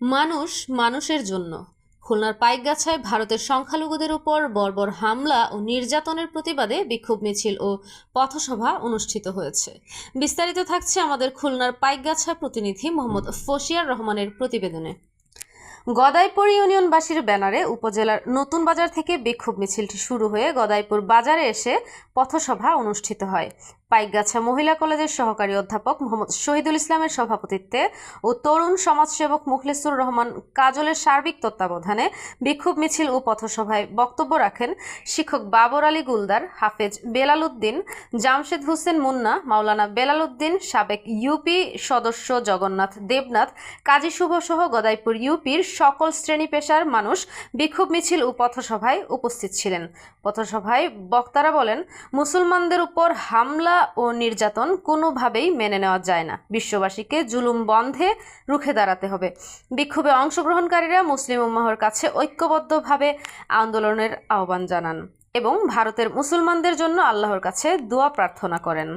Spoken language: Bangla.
মানুষ মানুষের জন্য। খুলনার পাইকগাছায় ভারতের সংখ্যালঘুদের উপর বর্বর হামলা ও নির্যাতনের প্রতিবাদে বিক্ষোভ মিছিল ও পথসভা অনুষ্ঠিত হয়েছে। বিস্তারিত থাকছে আমাদের খুলনার পাইকগাছা প্রতিনিধি মোহাম্মদ ফশিয়ার রহমানের প্রতিবেদনে। গদাইপুর ইউনিয়নবাসীর ব্যানারে উপজেলার নতুন বাজার থেকে বিক্ষোভ মিছিলটি শুরু হয়ে গদাইপুর বাজারে এসে পথসভা অনুষ্ঠিত হয়। পাইকগাছা মহিলা কলেজের সহকারী অধ্যাপক মোহাম্মদ শহীদুল ইসলামের সভাপতিত্বে ও তরুণ সমাজসেবক মুখলিসুর রহমান কাজলের সার্বিক তত্ত্বাবধানে বিক্ষোভ মিছিল ও পথসভায় বক্তব্য রাখেন শিক্ষক বাবর আলী গুলদার, হাফেজ বেলাল উদ্দিন, জামশেদ হোসেন মুন্না, মাওলানা বেলাল উদ্দিন, সাবেক ইউপি সদস্য জগন্নাথ দেবনাথ, কাজী শুভ সহ গদাইপুর ইউপির সকল শ্রেণি পেশার মানুষ বিক্ষোভ মিছিল ও পথসভায় উপস্থিত ছিলেন। পথসভায় বক্তারা বলেন, মুসলমানদের উপর হামলা ও নির্যাতন কোনোভাবেই মেনে নেওয়া যায় না। বিশ্ববাসীকে জুলুম বন্ধে রুখে দাঁড়াতে হবে। বিক্ষোভে অংশগ্রহণকারীরা মুসলিম উম্মাহর কাছে ঐক্যবদ্ধভাবে আন্দোলনের আহ্বান জানান এবং ভারতের মুসলমানদের জন্য আল্লাহর কাছে দোয়া প্রার্থনা করেন।